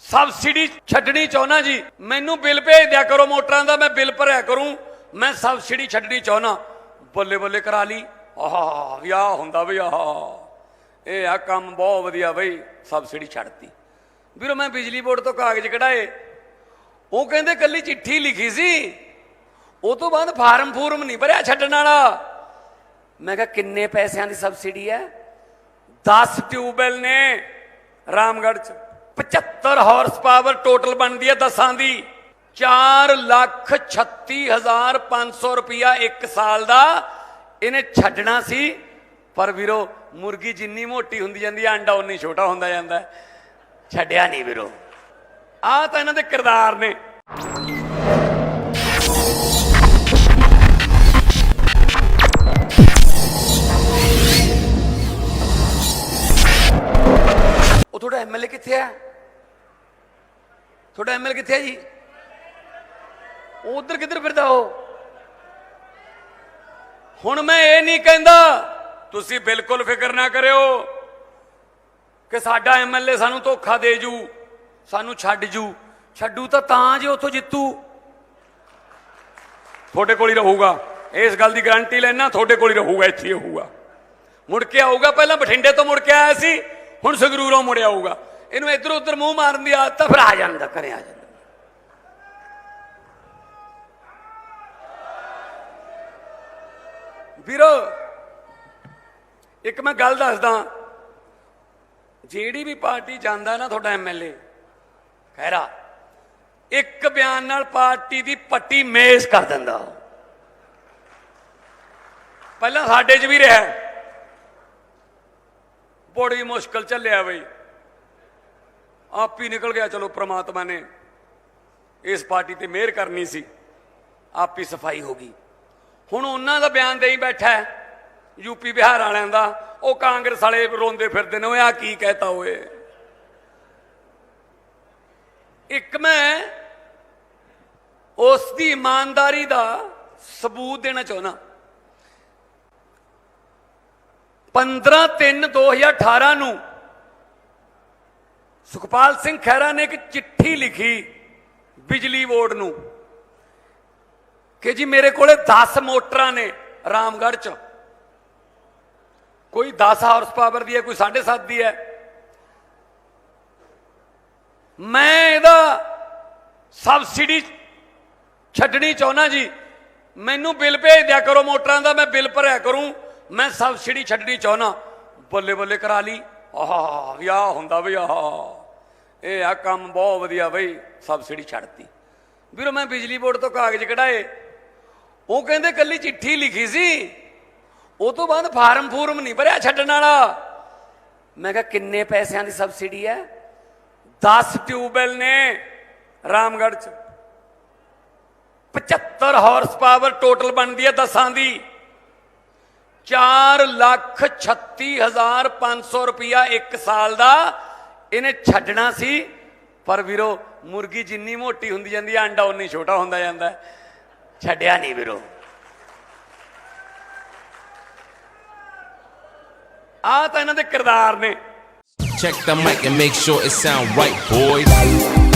Subsidy ਛੱਡਣੀ ਚਾਹੁੰਦਾ ਜੀ। ਮੈਨੂੰ ਬਿੱਲ ਭੇਜ ਦਿਆ ਕਰੋ ਮੋਟਰਾਂ ਦਾ, ਮੈਂ ਬਿੱਲ ਭਰਿਆ ਕਰੂੰ। ਮੈਂ ਸਬਸਿਡੀ ਛੱਡਣੀ ਚਾਹੁੰਦਾ ਬੱਲੇ ਬੱਲੇ ਕਰਾ ਲਈ। ਆਹ, ਵੀ ਆਹ ਹੁੰਦਾ ਵੀ ਆਹ। ਇਹ ਆ ਕੰਮ ਬਹੁਤ ਵਧੀਆ ਬਈ, ਸਬਸਿਡੀ ਛੱਡਤੀ। ਵੀਰੋ, ਮੈਂ ਬਿਜਲੀ ਬੋਰਡ ਤੋਂ ਕਾਗਜ਼ ਕਢਾਏ। ਉਹ ਕਹਿੰਦੇ ਕੱਲੀ ਚਿੱਠੀ ਲਿਖੀ ਸੀ। ਉਹ ਤੋਂ ਬਾਅਦ ਫਾਰਮ ਫੂਰਮ ਨਹੀਂ ਭਰਿਆ ਛੱਡਣ ਵਾਲਾ। ਮੈਂ ਕਿਹਾ, ਕਿੰਨੇ ਪੈਸਿਆਂ ਦੀ ਸਬਸਿਡੀ ਹੈ? 10 ਟਿਊਬਵੈਲ ਨੇ ਰਾਮਗੜ੍ਹ ਚ। 75 ਹਾਰਸ ਪਾਵਰ ਟੋਟਲ ਬਣਦੀ ਹੈ ਦਸਾਂ ਦੀ। 4 ਲੱਖ 36500 ਰੁਪਿਆ ਇੱਕ ਸਾਲ ਦਾ ਇਹਨੇ ਛੱਡਣਾ ਸੀ। ਪਰ ਵੀਰੋ, ਮੁਰਗੀ ਜਿੰਨੀ ਮੋਟੀ ਹੁੰਦੀ ਜਾਂਦੀ ਹੈ, ਅੰਡਾ ਉਨੀ ਛੋਟਾ ਹੁੰਦਾ ਜਾਂਦਾ ਛੱਡਿਆ ਨਹੀਂ ਵੀਰੋ। ਆ ਤਾਂ ਇਹਨਾਂ ਦੇ ਕਿਰਦਾਰ ਨੇ। ਕਿੱਥੇ ਹੈ ਤੁਹਾਡਾ ਐਮਐਲਏ ਕਿੱਥੇ ਹੈ ਜੀ? ਉਹ ਉਧਰ ਕਿੱਧਰ ਫਿਰਦਾ ਉਹ? ਹੁਣ ਮੈਂ ਇਹ ਨਹੀਂ ਕਹਿੰਦਾ, ਤੁਸੀਂ ਬਿਲਕੁਲ ਫਿਕਰ ਨਾ ਕਰਿਓ ਕਿ ਸਾਡਾ ਐਮਐਲਏ ਸਾਨੂੰ ਧੋਖਾ ਦੇ ਜੂ, ਸਾਨੂੰ ਛੱਡ ਜੂ। ਛੱਡੂ ਤਾਂ ਤਾਂ ਜੇ ਉੱਥੋਂ ਜਿੱਤੂ। ਤੁਹਾਡੇ ਕੋਲ ਹੀ ਰਹੂਗਾ। ਇਸ ਗੱਲ ਦੀ ਗਾਰੰਟੀ ਲੈਣਾ, ਤੁਹਾਡੇ ਕੋਲ ਹੀ ਰਹੂਗਾ, ਇੱਥੇ ਹੀ ਰਹੂਗਾ। ਮੁੜ ਕੇ ਆਊਗਾ, ਪਹਿਲਾਂ ਬਠਿੰਡੇ ਤੋਂ ਮੁੜ ਕੇ ਆਇਆ ਸੀ, ਹੁਣ ਸੰਗਰੂਰੋਂ ਮੁੜ ਆਊਗਾ। ਇਹਨੂੰ ਇੱਧਰ ਉੱਧਰ ਮੂੰਹ ਮਾਰਨ ਦੀ ਆਦਤ ਆ ਫਿਰ ਆ ਜਾਂਦਾ, ਘਰੇ ਆ ਜਾਂਦਾ। ਵੀਰੋ, ਇੱਕ ਮੈਂ ਗੱਲ ਦੱਸਦਾ। ਜਿਹੜੀ ਵੀ ਪਾਰਟੀ ਜਾਂਦਾ ਨਾ ਤੁਹਾਡਾ ਐਮਐਲਏ ਖੈਰਾ, ਇੱਕ ਬਿਆਨ ਨਾਲ ਪਾਰਟੀ ਦੀ ਪੱਟੀ ਮੇਜ਼ ਕਰ ਦਿੰਦਾ ਪਹਿਲਾਂ ਸਾਡੇ 'ਚ ਵੀ ਰਿਹਾ। ਬੜੀ ਮੁਸ਼ਕਲ ਚੱਲਿਆ ਬਈ। ਆਪ ਹੀ ਨਿਕਲ ਗਿਆ, ਚਲੋ ਪ੍ਰਮਾਤਮਾ ਨੇ ਇਸ ਪਾਰਟੀ ਤੇ ਮਿਹਰ ਕਰਨੀ ਸੀ, ਆਪ ਹੀ ਸਫ਼ਾਈ ਹੋ ਗਈ। ਹੁਣ ਉਹਨਾਂ ਦਾ ਬਿਆਨ ਦੇਈ ਬੈਠਾ ਹੈ ਯੂਪੀ ਬਿਹਾਰ ਵਾਲਿਆਂ ਦਾ, ਉਹ ਕਾਂਗਰਸ ਵਾਲੇ ਰੋਂਦੇ ਫਿਰਦੇ ਨੇ, ਓਏ ਆ ਕੀ ਕਹਿਤਾ ਓਏ। ਇੱਕ ਮੈਂ ਉਸ ਦੀ ਇਮਾਨਦਾਰੀ ਦਾ ਸਬੂਤ ਦੇਣਾ ਚਾਹੁੰਦਾ। 15/3/2018 ਨੂੰ ਸੁਖਪਾਲ ਸਿੰਘ ਖਹਿਰਾ ਨੇ ਇੱਕ ਚਿੱਠੀ ਲਿਖੀ ਬਿਜਲੀ ਬੋਰਡ ਨੂੰ ਕਿ ਜੀ ਮੇਰੇ ਕੋਲੇ 10 ਮੋਟਰਾਂ ਨੇ ਰਾਮਗੜ੍ਹ ਚ। ਕੋਈ 10 ਹਾਰਸ ਪਾਵਰ ਦੀ ਹੈ, ਕੋਈ 7.5 ਦੀ ਹੈ। ਮੈਂ ਇਹਦਾ ਸਬਸਿਡੀ ਛੱਡਣੀ ਚਾਹੁੰਦਾ ਜੀ। ਮੈਨੂੰ ਬਿੱਲ ਭੇਜ ਦਿਆ ਕਰੋ ਮੋਟਰਾਂ ਦਾ, ਮੈਂ ਬਿੱਲ ਭਰਿਆ ਕਰੂੰ। ਮੈਂ ਸਬਸਿਡੀ ਛੱਡਣੀ ਚਾਹੁੰਦਾ। ਬੱਲੇ ਬੱਲੇ ਕਰਾ ਲਈ। ਆਹ ਵੀ ਹੁੰਦਾ ਵੀ ਆਹ। ਇਹ ਆ ਕੰਮ ਬਹੁਤ ਵਧੀਆ ਬਈ ਸਬਸਿਡੀ ਛੱਡਤੀ। ਵੀਰੋ, ਮੈਂ ਬਿਜਲੀ ਬੋਰਡ ਤੋਂ ਕਾਗਜ਼ ਕਢਾਏ। ਉਹ ਕਹਿੰਦੇ ਕੱਲੀ ਚਿੱਠੀ ਲਿਖੀ ਸੀ। ਉਹ ਤੋਂ ਬਾਅਦ ਫਾਰਮ ਫੂਰਮ ਨਹੀਂ ਭਰਿਆ ਛੱਡਣ ਵਾਲਾ। ਮੈਂ ਕਿਹਾ, ਕਿੰਨੇ ਪੈਸਿਆਂ ਦੀ ਸਬਸਿਡੀ ਹੈ? 10 ਟਿਊਬਵੈਲ ਨੇ ਰਾਮਗੜ੍ਹ ਚ। 75 ਹਾਰਸ ਪਾਵਰ ਟੋਟਲ ਬਣਦੀ ਹੈ ਦਸਾਂ ਦੀ। 4 ਲੱਖ 36500 ਰੁਪਇਆ ਇੱਕ ਸਾਲ ਦਾ ਇਹਨੇ ਛੱਡਣਾ ਸੀ ਪਰ ਵੀਰੋ ਮੁਰਗੀ ਜਿੰਨੀ ਮੋਟੀ ਹੁੰਦੀ ਜਾਂਦੀ ਹੈ ਅੰਡਾ ਉਨੀ ਛੋਟਾ ਹੁੰਦਾ ਜਾਂਦਾ। ਛੱਡਿਆ ਨਹੀਂ ਵੀਰੋ। ਆ ਤਾਂ ਇਹਨਾਂ ਦੇ ਕਿਰਦਾਰ ਨੇ। Check the mic and make sure it sound right, boys.